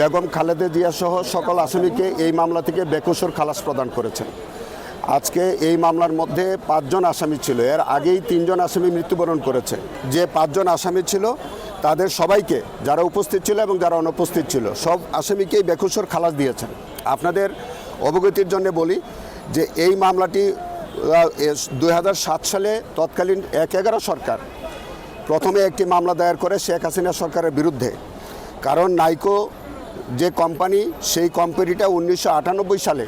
বেগম খালেদা জিয়া সহ সকল আসামিকে এই মামলা থেকে বেকসুর খালাস প্রদান করেছেন। আজকে এই মামলার মধ্যে পাঁচজন আসামি ছিল। এর আগেই তিনজন আসামি মৃত্যুবরণ করেছে। যে পাঁচজন আসামি ছিল, তাদের সবাইকে যারা উপস্থিত ছিল এবং যারা অনুপস্থিত ছিল, সব আসামিকেই বেকসুর খালাস দিয়েছেন। আপনাদের অবগতির জন্য বলি যে এই মামলাটি দু হাজার সাত সালে তৎকালীন এক এগারো সরকার প্রথমে একটি মামলা দায়ের করে শেখ হাসিনা সরকারের বিরুদ্ধে। কারণ নাইকো যে কোম্পানি সেই কোম্পানিটা উনিশশো আটানব্বই সালে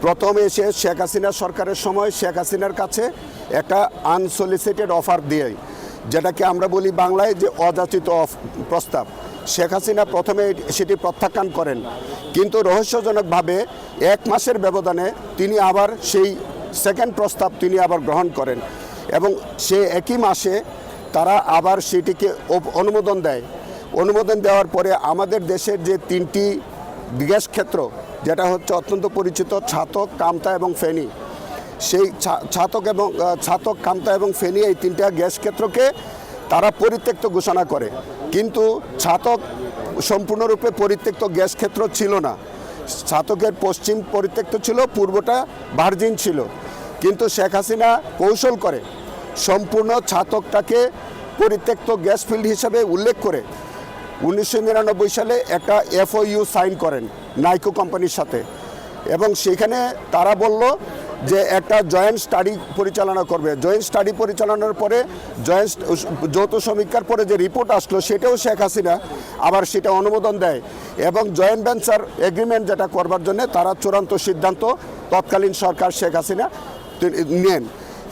প্রথম এসে শেখ হাসিনা সরকারের সময় শেখ হাসিনার কাছে একটা আনসলিসিটেড অফার দিয়ে। যেটাকে আমরা বলি বাংলায় যে অযাচিত অফ- প্রস্তাব। শেখ হাসিনা প্রথমে সেটি প্রত্যাখ্যান করেন। কিন্তু রহস্যজনকভাবে এক মাসের ব্যবধানে তিনি আবার সেই সেকেন্ড প্রস্তাব তিনি আবার গ্রহণ করেন। এবং সে একই মাসে তারা আবার সেটিকে অনুমোদন দেয়। অনুমোদন দেওয়ার পরে আমাদের দেশের যে তিনটি গ্যাস ক্ষেত্র, যেটা হচ্ছে অত্যন্ত পরিচিত, ছাতক, কামতা এবং ফেনী। সেই ছাতক এবং ছাতক, কামতা এবং ফেনী এই তিনটা গ্যাস ক্ষেত্রকে তারা পরিত্যক্ত ঘোষণা করে। কিন্তু ছাতক সম্পূর্ণরূপে পরিত্যক্ত গ্যাস ক্ষেত্র ছিল না। ছাতকের পশ্চিম পরিত্যক্ত ছিল, পূর্বটা ভার্জিন ছিল। কিন্তু শেখ হাসিনা কৌশল করে সম্পূর্ণ ছাতকটাকে পরিত্যক্ত গ্যাস ফিল্ড হিসাবে উল্লেখ করে উনিশশো নিরানব্বই সালে একটা এফওইউ সাইন করেন নাইকো কোম্পানির সাথে। এবং সেখানে তারা বলল যে একটা জয়েন্ট স্টাডি পরিচালনা করবে। জয়েন্ট স্টাডি পরিচালনার পরে জয়েন্ট যৌথ সমীক্ষার পরে যে রিপোর্ট আসলো সেটাও শেখ হাসিনা আবার সেটা অনুমোদন দেয়। এবং জয়েন্ট ভেঞ্চার এগ্রিমেন্ট যেটা করবার জন্য তারা চূড়ান্ত সিদ্ধান্ত তৎকালীন সরকার শেখ হাসিনা নেন।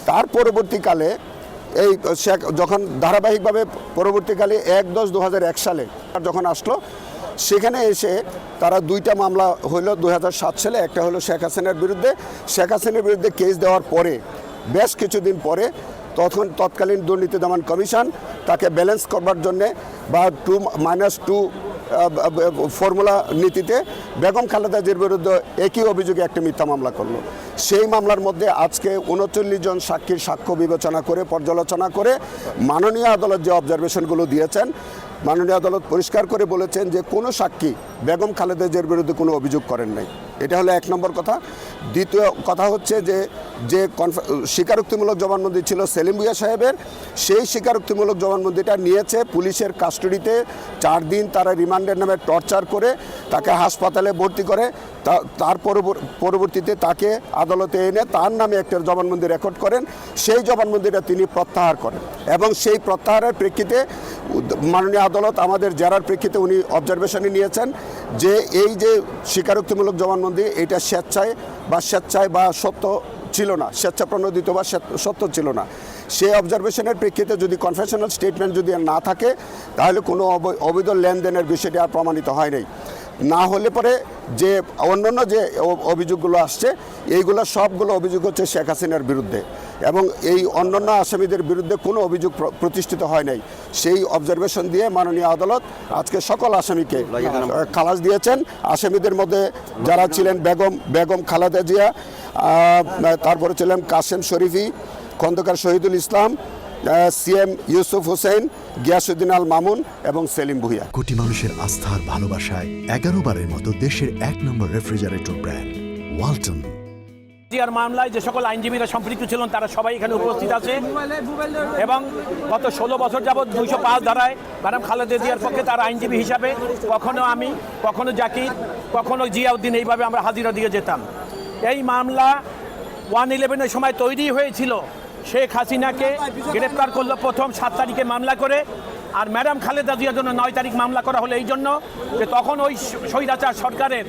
তার পরবর্তীকালে এই শেখ যখন ধারাবাহিকভাবে পরবর্তীকালে এক দশ দু সালে যখন আসলো, সেখানে এসে তারা দুইটা মামলা হইল দু সালে, একটা হলো শেখ হাসিনার বিরুদ্ধে। শেখ হাসিনার বিরুদ্ধে কেস দেওয়ার পরে, বেশ কিছুদিন পরে তখন তৎকালীন দুর্নীতি দমন কমিশন তাকে ব্যালেন্স করবার জন্যে বা টু মাইনাস টু ফর্মুলা নীতিতে বেগম খালেদা জির বিরুদ্ধে একই অভিযোগে একটি মিথ্যা মামলা করল। সেই মামলার মধ্যে আজকে উনচল্লিশ জন সাক্ষীর সাক্ষ্য বিবেচনা করে, পর্যালোচনা করে মাননীয় আদালত যে অবজারভেশনগুলো দিয়েছেন, মাননীয় আদালত পরিষ্কার করে বলেছেন যে কোনো সাক্ষী বেগম খালেদা জিয়ার বিরুদ্ধে কোনো অভিযোগ করেন নাই। এটা হলো এক নম্বর কথা। দ্বিতীয় কথা হচ্ছে যে যে স্বীকারোক্তিমূলক জবানবন্দি ছিল সেলিম ভুইয়া সাহেবের, সেই স্বীকারোক্তিমূলক জবানবন্দিটা নিয়েছে পুলিশের কাস্টডিতে। চার দিন তারা রিমান্ডের নামে টর্চার করে তাকে হাসপাতালে ভর্তি করে তার পরবর্তীতে তাকে আদালতে এনে তার নামে একটা জবানবন্দি রেকর্ড করেন। সেই জবানবন্দিটা তিনি প্রত্যাহার করেন এবং সেই প্রত্যাহারের প্রেক্ষিতে মাননীয় আদালত আমাদের জেরার প্রেক্ষিতে উনি অবজারভেশনে নিয়েছেন যে এই যে স্বীকারোক্তিমূলক জবানবন্দি, এটা স্বেচ্ছায় বা স্বেচ্ছায় বা সত্য ছিল না স্বেচ্ছা প্রণোদিত বা সত্য- ছিল না। সেই অবজারভেশনের প্রেক্ষিতে যদি কনফেশনাল স্টেটমেন্ট যদি আর না থাকে তাহলে কোনো অব- অবৈধ লেনদেনের বিষয়টি আর প্রমাণিত হয় নাই। না হলে পরে যে অন্যান্য যে অভিযোগগুলো আসছে এইগুলো সবগুলো অভিযোগ হচ্ছে শেখ হাসিনার বিরুদ্ধে। এবং এই অন্যান্য আসামিদের বিরুদ্ধে কোনো অভিযোগ প্রতিষ্ঠিত হয় নাই। সেই অবজারভেশন দিয়ে মাননীয় আদালত আজকে সকল আসামিকে খালাস দিয়েছেন। আসামিদের মধ্যে যারা ছিলেন বেগম বেগম খালাদা জিয়া তারপরে ছিলেন কাসেম শরীফি খন্দকার শহীদুল ইসলাম সিএম ইউসুফ হোসেন গিয়াসুদ্দিন আল মামুন এবং সেলিম ভুইয়া। কোটি মানুষের আস্থার ভালোবাসায় এগারো বারের মতো দেশের এক নম্বর রেফ্রিজারেটর ব্র্যান্ড ওয়ালটন। জিয়ার মামলায় যে সকল আইনজীবীরা সম্পৃক্ত ছিলেন তারা সবাই এখানে উপস্থিত আছে। এবং গত ষোলো বছর যাবৎ দুইশো পাঁচ ধারায় ম্যাডাম খালেদা জিয়ার পক্ষে তার আইনজীবী হিসাবে কখনো আমি কখনো জাকির কখনো জিয়াউদ্দিন এইভাবে আমরা হাজিরা দিয়ে যেতাম। এই মামলা ওয়ান ইলেভেনের সময় তৈরি হয়েছিল। শেখ হাসিনাকে গ্রেপ্তার করল প্রথম সাত তারিখে মামলা করে। আর ম্যাডাম খালেদা জিয়ার জন্য নয় তারিখ মামলা করা হলো এই জন্য যে তখন ওই স্বৈরাচার সরকারের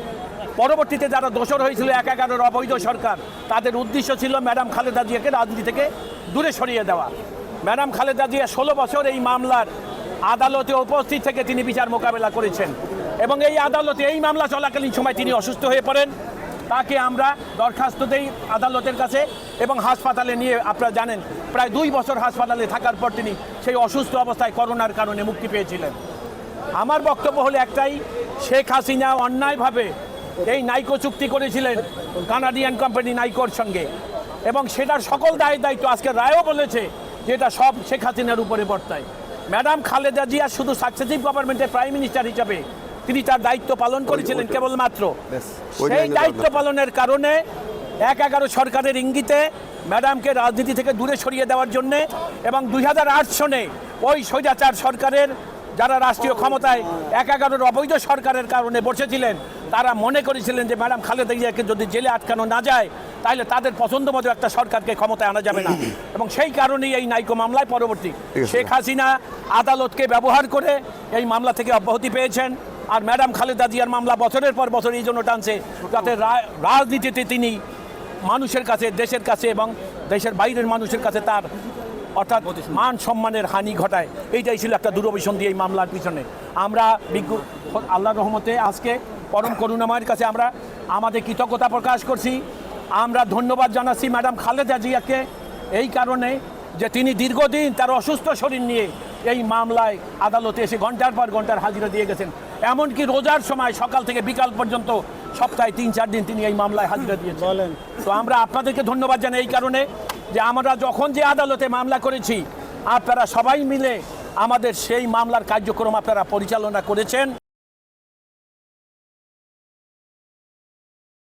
পরবর্তীতে যারা দোষর হয়েছিল এক এগারোর অবৈধ সরকার, তাদের উদ্দেশ্য ছিল ম্যাডাম খালেদা জিয়াকে রাজনীতি থেকে দূরে সরিয়ে দেওয়া। ম্যাডাম খালেদা জিয়া ষোলো বছর এই মামলার আদালতে উপস্থিত থেকে তিনি বিচার মোকাবেলা করেছেন। এবং এই আদালতে এই মামলা চলাকালীন সময় তিনি অসুস্থ হয়ে পড়েন। তাকে আমরা দরখাস্ত দেই আদালতের কাছে এবং হাসপাতালে নিয়ে, আপনারা জানেন, প্রায় দুই বছর হাসপাতালে থাকার পর তিনি সেই অসুস্থ অবস্থায় করোনার কারণে মুক্তি পেয়েছিলেন। আমার বক্তব্য হলো একটাই, শেখ হাসিনা অন্যায়ভাবে এই নাইকো চুক্তি করেছিলেন কানাডিয়ান কোম্পানি নাইকোর সঙ্গে এবং সেটার সকল দায় দায়িত্ব আজকে রায়ও বলেছে যে এটা সব শেখ হাসিনার উপরে বর্তায়। ম্যাডাম খালেদা জিয়া শুধু সাকসেসিভ গভর্নমেন্টের প্রাইম মিনিস্টার হিসাবে তিনি তার দায়িত্ব পালন করেছিলেন কেবলমাত্র। সেই দায়িত্ব পালনের কারণে এক এগারো সরকারের ইঙ্গিতে ম্যাডামকে রাজনীতি থেকে দূরে সরিয়ে দেওয়ার জন্য এবং দুই হাজার আট সনে ওই স্বৈরাচার সরকারের যারা রাষ্ট্রীয় ক্ষমতায় এক এগারোর অবৈধ সরকারের কারণে বসেছিলেন তারা মনে করেছিলেন যে ম্যাডাম খালেদা জিয়াকে যদি জেলে আটকানো না যায় তাহলে তাদের পছন্দ মতো একটা সরকারকে ক্ষমতায় আনা যাবে না। এবং সেই কারণেই এই নাইকো মামলায় পরবর্তী শেখ হাসিনা আদালতকে ব্যবহার করে এই মামলা থেকে অব্যাহতি পেয়েছেন। আর ম্যাডাম খালেদা জিয়ার মামলা বছরের পর বছর এই জন্য টানছে যাতে রাজনীতিতে তিনি মানুষের কাছে, দেশের কাছে এবং দেশের বাইরের মানুষের কাছে তার অর্থাৎ মান সম্মানের হানি ঘটায়। এইটাই ছিল একটা দূরভিসন্ধি এই মামলার পিছনে। আমরা বিজ্ঞ আল্লাহ রহমতে আজকে পরম করুণাময়ের কাছে আমরা আমাদের কৃতজ্ঞতা প্রকাশ করছি। আমরা ধন্যবাদ জানাচ্ছি ম্যাডাম খালেদা জিয়াকে এই কারণে যে তিনি দীর্ঘদিন তার অসুস্থ শরীর নিয়ে এই মামলায় আদালতে এসে ঘণ্টার পর ঘণ্টার হাজিরা দিয়ে গেছেন। এমনকি রোজার সময় সকাল থেকে বিকাল পর্যন্ত সপ্তাহে তিন চার দিন তিনি এই মামলায় হাজিরা দিয়েছেন। বলেন। তো আমরা আপনাদেরকে ধন্যবাদ জানাই এই কারণে যে আমরা যখন যে আদালতে মামলা করেছি আপনারা সবাই মিলে আমাদের সেই মামলার কার্যক্রম আপনারা পরিচালনা করেছেন।